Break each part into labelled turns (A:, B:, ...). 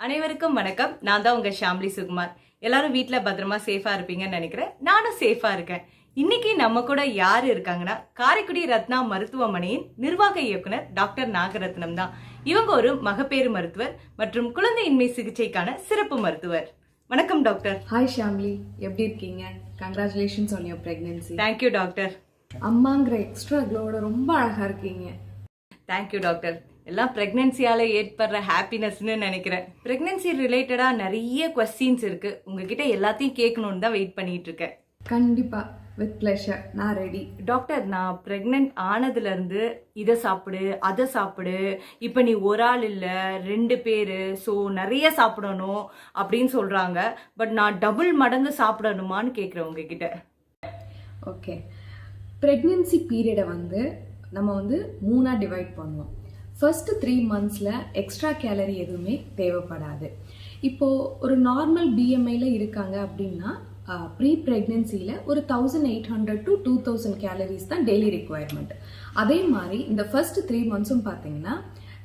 A: அனைவருக்கும் வணக்கம். நான் தான் உங்க ஷாம்லி சுகுமார். எல்லாரும் வீட்டில் பத்திரமா சேஃபா இருப்பீங்கன்னு நினைக்கிறேன். நானும் சேஃபா இருக்கேன். இன்னைக்கு நம்ம கூட யார் இருக்காங்கன்னா காரைக்குடி ரத்னா மருத்துவமனையின் நிர்வாக இயக்குனர் டாக்டர் நாகரத்னம் தான். இவங்க ஒரு மகப்பேறு மருத்துவர் மற்றும் குழந்தையின்மை சிகிச்சைக்கான சிறப்பு மருத்துவர். வணக்கம் டாக்டர்.
B: ஹாய் ஷாம்லி. எப்படி இருக்கீங்க? Congratulations on your pregnancy
A: thank you doctor
B: அம்மாங்கிற extra க்ளோட ரொம்ப அழகா இருக்கீங்க.
A: தேங்க்யூ டாக்டர் எல்லாம் ப்ரெக்னென்சியால ஏற்படுற ஹாப்பினஸ்னு நினைக்கிறேன். ப்ரெக்னென்சி ரிலேட்டடா நிறைய கொஸ்டின்ஸ் இருக்கு. உங்ககிட்ட எல்லாத்தையும் கேட்கணும்னு தான் வெயிட் பண்ணிட்டு இருக்கேன்.
B: கண்டிப்பா. வித் ப்ளஷர் நான் ரெடி
A: டாக்டர் நான் ப்ரெக்னென்ட் ஆனதுலேருந்து இதை சாப்பிடு அதை சாப்பிடு. இப்போ நீ ஒரு ஆள் இல்லை ரெண்டு பேர் ஸோ நிறைய சாப்பிடணும் அப்படின்னு சொல்கிறாங்க பட் நான் டபுள் மடங்கு சாப்பிடணுமான்னு கேட்குறேன் உங்ககிட்ட.
B: ஓகே ப்ரெக்னென்சி பீரியடை வந்து நம்ம வந்து மூணாக டிவைட் பண்ணுவோம். ஃபர்ஸ்ட் த்ரீ மந்த்ஸில் எக்ஸ்ட்ரா கேலரி எதுவுமே தேவைப்படாது. இப்போது ஒரு நார்மல் பிஎம்ஐயில் இருக்காங்க அப்படின்னா ப்ரீ ப்ரெக்னென்சியில் ஒரு thousand eight hundred to two thousand calories தான் டெய்லி ரெக்குவயர்மெண்ட் அதே மாதிரி இந்த ஃபர்ஸ்ட் த்ரீ மந்த்ஸும் பார்த்தீங்கன்னா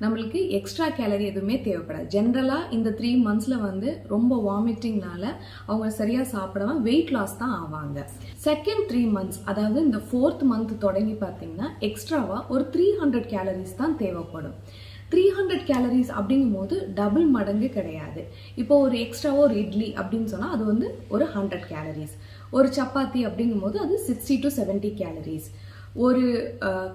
B: நம்மளுக்கு எக்ஸ்ட்ரா கேலரி எதுவுமே தேவைப்படாது. ஜென்ரலாக இந்த த்ரீ மந்த்ஸில் வந்து ரொம்ப வாமிட்டிங்னால அவங்க சரியாக சாப்பிடாம வெயிட் லாஸ் தான் ஆவாங்க. செகண்ட் த்ரீ மந்த்ஸ் அதாவது இந்த ஃபோர்த் மந்த் தொடங்கி பார்த்தீங்கன்னா எக்ஸ்ட்ராவாக ஒரு த்ரீ ஹண்ட்ரட் கேலரிஸ் தான் தேவைப்படும். த்ரீ ஹண்ட்ரட் கேலரிஸ் அப்படிங்கும் போது டபுள் மடங்கு கிடையாது. இப்போ ஒரு எக்ஸ்ட்ராவாக ஒரு இட்லி அப்படின்னு சொன்னால் அது வந்து ஒரு ஹண்ட்ரட் கேலரிஸ் ஒரு சப்பாத்தி அப்படிங்கும் போது அது சிக்ஸ்டி டு செவன்ட்டி கேலரிஸ் ஒரு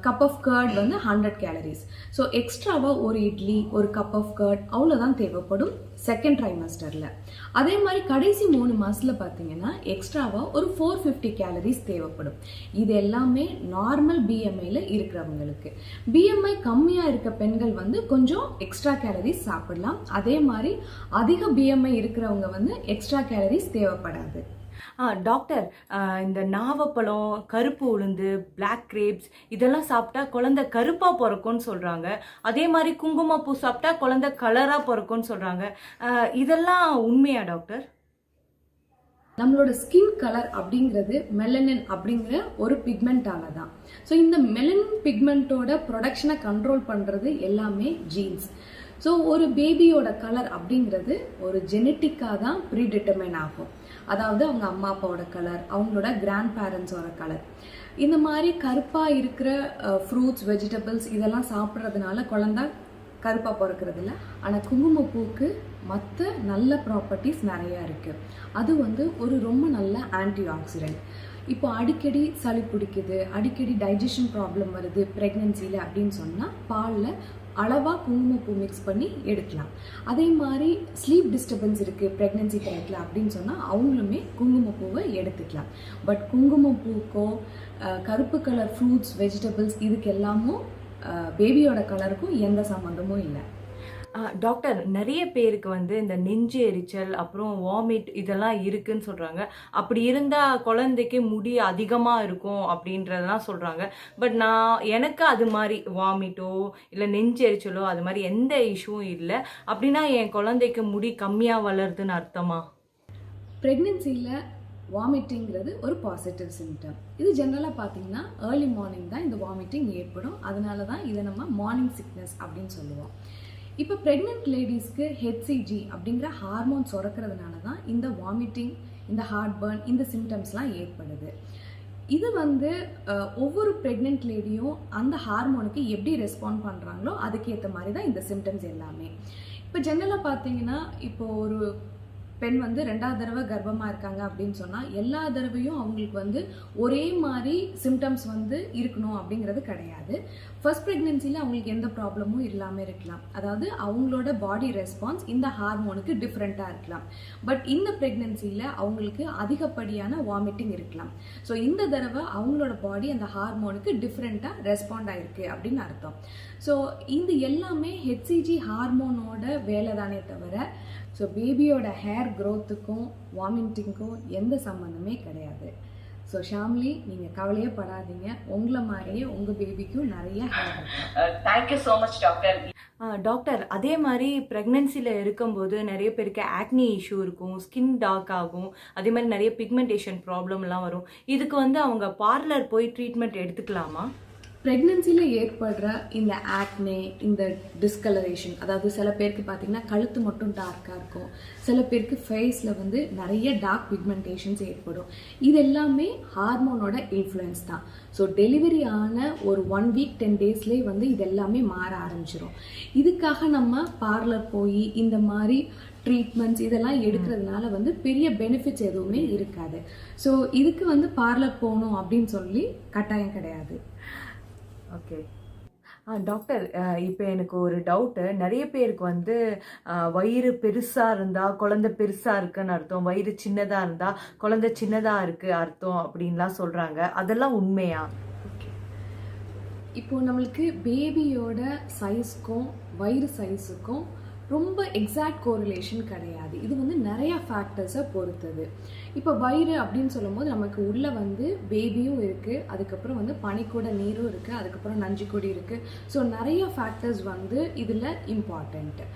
B: கப் ஆஃப் கர்ட் வந்து ஹண்ட்ரட் கேலரிஸ் ஸோ எக்ஸ்ட்ராவாக ஒரு இட்லி ஒரு கப் ஆஃப் கர்ட் அவ்வளோதான் தேவைப்படும் செகண்ட் ட்ரைமஸ்டரில் அதே மாதிரி கடைசி மூணு மாதத்தில் பார்த்தீங்கன்னா எக்ஸ்ட்ராவாக ஒரு ஃபோர் ஃபிஃப்டி கேலரிஸ் தேவைப்படும். இது எல்லாமே நார்மல் பிஎம்ஐயில் இருக்கிறவங்களுக்கு. பிஎம்ஐ கம்மியாக இருக்க பெண்கள் வந்து கொஞ்சம் எக்ஸ்ட்ரா கேலரிஸ் சாப்பிடலாம். அதே மாதிரி அதிக பிஎம்ஐ இருக்கிறவங்க வந்து எக்ஸ்ட்ரா கேலரிஸ் தேவைப்படாது.
A: டாக்டர் இந்த நாவப்பழம் கருப்பு உளுந்து பிளாக் கிரேப்ஸ் இதெல்லாம் சாப்பிட்டா குழந்தை கருப்பாக பிறக்கும்னு சொல்கிறாங்க அதே மாதிரி குங்குமப்பூ சாப்பிட்டா குழந்தை கலராக பிறக்கும்னு சொல்கிறாங்க இதெல்லாம் உண்மையா டாக்டர்
B: நம்மளோட ஸ்கின் கலர் அப்படிங்கிறது மெலனின் அப்படிங்கிற ஒரு பிக்மெண்டால தான். ஸோ இந்த மெலனின் பிக்மெண்ட்டோட ப்ரொடக்ஷனை கண்ட்ரோல் பண்ணுறது எல்லாமே ஜீன்ஸ் ஸோ ஒரு பேபியோட கலர் அப்படிங்கிறது ஒரு ஜெனட்டிக்காக தான் ப்ரீடிட்டர்மைன் ஆகும். அதாவது அவங்க அம்மா அப்பாவோட கலர் அவங்களோட கிராண்ட் பேரண்ட்ஸோட கலர் இந்த மாதிரி கருப்பாக இருக்கிற ஃப்ரூட்ஸ் வெஜிடபிள்ஸ் இதெல்லாம் சாப்பிட்றதுனால குழந்தை கருப்பாக பிறக்கிறது இல்லை. ஆனால் குங்குமப்பூக்கு மற்ற நல்ல ப்ராப்பர்ட்டிஸ் நிறையா இருக்குது அது வந்து ஒரு ரொம்ப நல்ல ஆன்டி ஆக்சிடென்ட் இப்போ அடிக்கடி சளி பிடிக்குது அடிக்கடி டைஜஷன் ப்ராப்ளம் வருது ப்ரெக்னென்சியில் அப்படின்னு சொன்னால் பாலில் அளவாக குங்குமப்பூ மிக்ஸ் பண்ணி எடுக்கலாம். அதே மாதிரி ஸ்லீப் டிஸ்டர்பன்ஸ் இருக்குது ப்ரெக்னென்சி டயத்தில் அப்படின்னு சொன்னால் அவங்களுமே குங்குமப்பூவை எடுத்துக்கலாம். பட் குங்குமப்பூக்கோ கருப்பு கலர் ஃப்ரூட்ஸ் வெஜிடபிள்ஸ் இதுக்கு எல்லாமும் பேபியோட கலருக்கும் எந்த சம்மந்தமும் இல்லை.
A: டாக்டர் நிறைய பேருக்கு வந்து இந்த நெஞ்சு எரிச்சல் அப்புறம் வாமிட் இதெல்லாம் இருக்குன்னு சொல்கிறாங்க அப்படி இருந்தால் குழந்தைக்கு முடி அதிகமாக இருக்கும் அப்படின்றதெல்லாம் சொல்கிறாங்க பட் நான் எனக்கு அது மாதிரி வாமிட்டோ இல்லை நெஞ்சு எரிச்சலோ அது மாதிரி எந்த இஷ்யூவும் இல்லை. அப்படின்னா என் குழந்தைக்கு முடி கம்மியாக வளருதுன்னு அர்த்தமா?
B: ப்ரெக்னென்சியில் வாமிட்டிங்கிறது ஒரு பாசிட்டிவ் சிம்டம் இது ஜென்ரலாக பார்த்தீங்கன்னா ஏர்லி மார்னிங் தான் இந்த வாமிட்டிங் ஏற்படும். அதனால தான் இதை நம்ம மார்னிங் சிக்னஸ் அப்படின்னு சொல்லுவோம். இப்போ ப்ரெக்னென்ட் லேடிஸ்க்கு ஹெச்சிஜி அப்படிங்கிற ஹார்மோன் சுரக்கிறதுனால தான் இந்த வாமிட்டிங் இந்த ஹார்ட் பர்ன் இந்த சிம்டம்ஸ்லாம் ஏற்படுது. இது வந்து ஒவ்வொரு ப்ரெக்னென்ட் லேடியும் அந்த ஹார்மோனுக்கு எப்படி ரெஸ்பாண்ட் பண்ணுறாங்களோ அதுக்கேற்ற மாதிரி தான் இந்த சிம்டம்ஸ் எல்லாமே. இப்போ ஜென்ரலாக பார்த்தீங்கன்னா இப்போ ஒரு பெண் வந்து ரெண்டாவது தடவை கர்ப்பமாக இருக்காங்க அப்படின்னு சொன்னால் எல்லா தடவையும் அவங்களுக்கு வந்து ஒரே மாதிரி சிம்டம்ஸ் வந்து இருக்கணும் அப்படிங்கிறது கிடையாது. ஃபர்ஸ்ட் ப்ரெக்னென்சியில் அவங்களுக்கு எந்த ப்ராப்ளமும் இல்லாமல் இருக்கலாம். அதாவது அவங்களோட பாடி ரெஸ்பான்ஸ் இந்த ஹார்மோனுக்கு டிஃப்ரெண்ட்டாக இருக்கலாம். பட் இந்த ப்ரெக்னென்சியில் அவங்களுக்கு அதிகப்படியான வாமிட்டிங் இருக்கலாம். ஸோ இந்த தடவை அவங்களோட பாடி அந்த ஹார்மோனுக்கு டிஃப்ரெண்ட்டாக ரெஸ்பாண்ட் ஆயிருக்கு அப்படின்னு அர்த்தம். ஸோ இந்த எல்லாமே ஹெச்சிஜி ஹார்மோனோட வேலை தானே தவிர ஸோ பேபியோட ஹேர் க்ரோத்துக்கும் வாமிட்டிங்க்கும் எந்த சம்மந்தமே கிடையாது. ஸோ ஷாம்லி நீங்கள் கவலையே படாதீங்க. உங்களை மாதிரியே உங்கள் பேபிக்கும் நிறைய ஹேர் இருக்கும்
C: thank you so much doctor
A: doctor அதே மாதிரி ப்ரெக்னென்சியில் இருக்கும்போது நிறைய பேருக்கு ஆக்னி இஷ்யூ இருக்கும் ஸ்கின் டார்க் ஆகும் அதே மாதிரி நிறைய பிக்மெண்டேஷன் ப்ராப்ளம்லாம் வரும். இதுக்கு வந்து அவங்க பார்லர் போய் ட்ரீட்மெண்ட் எடுத்துக்கலாமா?
B: ப்ரெக்னென்சியில் ஏற்படுற இந்த ஆக்னே இந்த டிஸ்கலரேஷன் அதாவது சில பேருக்கு பார்த்தீங்கன்னா கழுத்து மட்டும் டார்க்காக இருக்கும். சில பேருக்கு ஃபேஸில் வந்து நிறைய டார்க் பிக்மெண்டேஷன்ஸ் ஏற்படும். இது எல்லாமே ஹார்மோனோட இன்ஃப்ளூயன்ஸ் தான். ஸோ டெலிவரி ஆன ஒரு ஒன் வீக் டென் டேஸ்லேயே வந்து இது எல்லாமே மாற ஆரம்பிச்சிடும் இதுக்காக நம்ம பார்லர் போய் இந்த மாதிரி ட்ரீட்மெண்ட்ஸ் இதெல்லாம் எடுக்கிறதுனால வந்து பெரிய பெனிஃபிட்ஸ் எதுவுமே இருக்காது. ஸோ இதுக்கு வந்து பார்லர் போகணும் அப்படின்னு சொல்லி கட்டாயம் கிடையாது.
A: ஓகே ஆ டாக்டர் இப்போ எனக்கு ஒரு டவுட்டு நிறைய பேருக்கு வந்து வயிறு பெருசாக இருந்தால் குழந்தை பெருசாக இருக்குன்னு அர்த்தம். வயிறு சின்னதாக இருந்தால் குழந்தை சின்னதாக இருக்குது அர்த்தம் அப்படின்லாம் சொல்கிறாங்க அதெல்லாம் உண்மையா?
B: ஓகே இப்போது நம்மளுக்கு பேபியோட சைஸ்க்கும் வயிறு சைஸுக்கும் ரொம்ப எக்ஸாக்ட் கோரிலேஷன் கிடையாது. இது வந்து நிறைய ஃபேக்டர்ஸை பொறுத்தது. இப்போ வயிறு அப்படின்னு சொல்லும்போது நமக்கு உள்ளே வந்து பேபியும் இருக்குது அதுக்கப்புறம் வந்து பனிக்கூட நீரும் இருக்குது அதுக்கப்புறம் நஞ்சுக்கொடி இருக்குது ஸோ நிறைய ஃபேக்டர்ஸ் வந்து இதில் இம்பார்ட்டண்ட்டு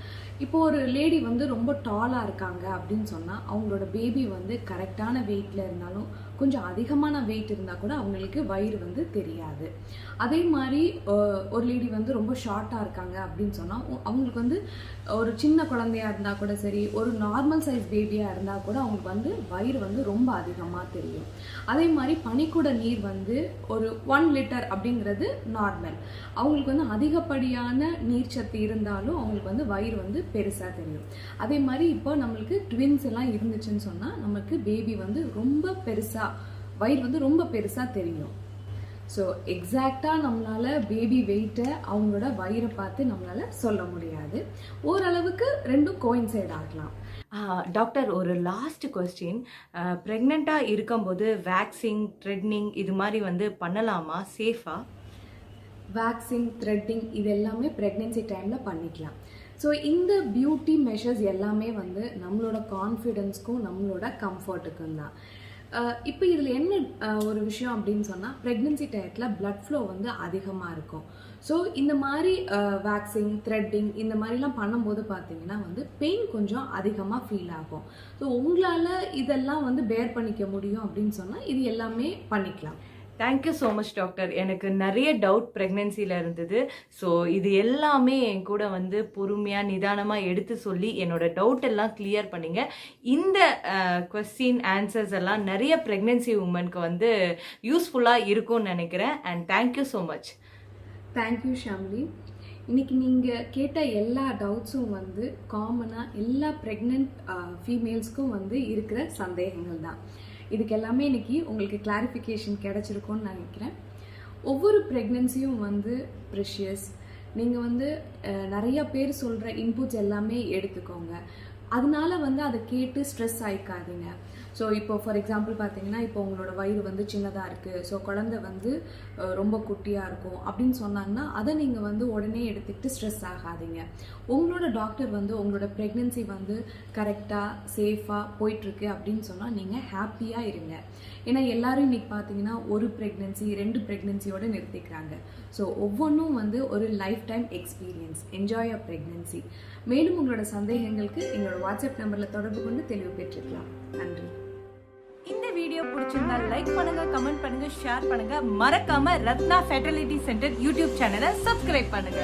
B: இப்போ ஒரு லேடி வந்து ரொம்ப டாலாக இருக்காங்க அப்படின்னு சொன்னால் அவங்களோட பேபி வந்து கரெக்டான வெயிட்டில் இருந்தாலும் கொஞ்சம் அதிகமான வெயிட் இருந்தால் கூட அவங்களுக்கு வயிறு வந்து தெரியாது. அதே மாதிரி ஒரு லேடி வந்து ரொம்ப ஷார்ட்டாக இருக்காங்க அப்படின்னு சொன்னால் அவங்களுக்கு வந்து ஒரு சின்ன குழந்தையா இருந்தால் கூட சரி ஒரு நார்மல் சைஸ் பேபியாக இருந்தால் கூட அவங்களுக்கு வந்து வயிறு வந்து ரொம்ப அதிகமாக தெரியும். அதே மாதிரி பனிக்கூட நீர் வந்து ஒரு ஒன் லிட்டர் அப்படிங்கிறது நார்மல் அவங்களுக்கு வந்து அதிகப்படியான நீர்ச்சத்து இருந்தாலும் அவங்களுக்கு வந்து வயிறு வந்து பெருசாக தெரியும். அதே மாதிரி இப்போ நம்மளுக்கு ட்வின்ஸ் எல்லாம் இருந்துச்சுன்னு சொன்னால் நமக்கு பேபி வந்து ரொம்ப பெருசாக வயிறு வந்து ரொம்ப பெருசாக தெரியும். ஸோ எக்ஸாக்டாக நம்மளால பேபி வெயிட்டை அவங்களோட வயிறை பார்த்து நம்மளால சொல்ல முடியாது. ஓரளவுக்கு ரெண்டும் கோயின்சைட் ஆகலாம்.
A: டாக்டர் ஒரு லாஸ்ட் கொஸ்டின் ப்ரெக்னெண்ட்டாக இருக்கும்போது வேக்சிங் த்ரெட்னிங் இது மாதிரி வந்து பண்ணலாமா? சேஃபா
B: வேக்சின் த்ரெட்டிங் இது எல்லாமே ப்ரெக்னென்சி டைமில் பண்ணிக்கலாம். ஸோ இந்த பியூட்டி மெஷர்ஸ் எல்லாமே வந்து நம்மளோட கான்ஃபிடென்ஸ்க்கும் நம்மளோட கம்ஃபர்ட்டுக்கும் தான். இப்போ இதில் என்ன ஒரு விஷயம் அப்படின்னு சொன்னால் ப்ரெக்னென்சி டயத்தில் பிளட் ஃப்ளோ வந்து அதிகமாக இருக்கும். ஸோ இந்த மாதிரி வேக்சிங் த்ரெட்டிங் இந்த மாதிரிலாம் பண்ணும்போது பார்த்தீங்கன்னா வந்து பெயின் கொஞ்சம் அதிகமாக ஃபீல் ஆகும். ஸோ உங்களால் இதெல்லாம் வந்து பேர் பண்ணிக்க முடியும் அப்படின்னு சொன்னால் இது எல்லாமே பண்ணிக்கலாம்.
A: தேங்க்யூ ஸோ மச் டாக்டர் எனக்கு நிறைய டவுட் ப்ரெக்னென்சியில் இருந்தது. ஸோ இது எல்லாமே என் கூட வந்து பொறுமையாக நிதானமாக எடுத்து சொல்லி என்னோட டவுட் எல்லாம் கிளியர் பண்ணிங்க. இந்த கொஸ்டின் ஆன்சர்ஸ் எல்லாம் நிறைய ப்ரெக்னென்சி உமனுக்கு வந்து யூஸ்ஃபுல்லாக இருக்கும்னு நினைக்கிறேன். And thank you so much
B: thank you Shamli இன்றைக்கி நீங்கள் கேட்ட எல்லா டவுட்ஸும் வந்து காமனாக எல்லா ப்ரெக்னென்ட் ஃபீமேல்ஸ்க்கும் வந்து இருக்கிற சந்தேகங்கள் தான். இதுக்கு எல்லாமே இன்னைக்கு உங்களுக்கு கிளாரிஃபிகேஷன் கிடைச்சிருக்கும்னு நினைக்கிறேன். ஒவ்வொரு ப்ரெக்னென்சியும் வந்து ப்ரெஷியஸ் நீங்கள் வந்து நிறைய பேர் சொல்கிற இன்புட்ஸ் எல்லாமே எடுத்துக்கோங்க. அதனால வந்து அதை கேட்டு ஸ்ட்ரெஸ் ஆயிக்காதீங்க. ஸோ இப்போ ஃபார் எக்ஸாம்பிள் பார்த்தீங்கன்னா இப்போ உங்களோட வயிறு வந்து சின்னதாக இருக்குது ஸோ குழந்தை வந்து ரொம்ப குட்டியாக இருக்கும். அப்படின்னு சொன்னாங்கன்னா அதை நீங்கள் வந்து உடனே எடுத்துக்கிட்டு ஸ்ட்ரெஸ் ஆகாதீங்க. உங்களோட டாக்டர் வந்து உங்களோட ப்ரெக்னென்சி வந்து கரெக்டாக சேஃபாக போயிட்டுருக்கு அப்படின்னு சொன்னால் நீங்கள் ஹாப்பியாக இருங்க. ஏன்னா எல்லாரும் இன்னைக்கு பார்த்தீங்கன்னா ஒரு ப்ரெக்னென்சி ரெண்டு ப்ரெக்னென்சியோடு நிறுத்திக்கிறாங்க. ஸோ ஒவ்வொன்றும் வந்து ஒரு life time experience enjoy a pregnancy மேலும் உங்களோட சந்தேகங்களுக்கு எங்களோட வாட்ஸ்அப் நம்பரில் தொடர்பு கொண்டு தெளிவு பெற்றுக்கலாம். நன்றி.
A: வீடியோ பிடிச்சிருந்தா லைக் பண்ணுங்க கமெண்ட் பண்ணுங்க ஷேர் பண்ணுங்க. மறக்காம ரத்னா ஃபெர்டிலிட்டி சென்டர் யூடியூப் சேனலை சப்ஸ்கிரைப் பண்ணுங்க.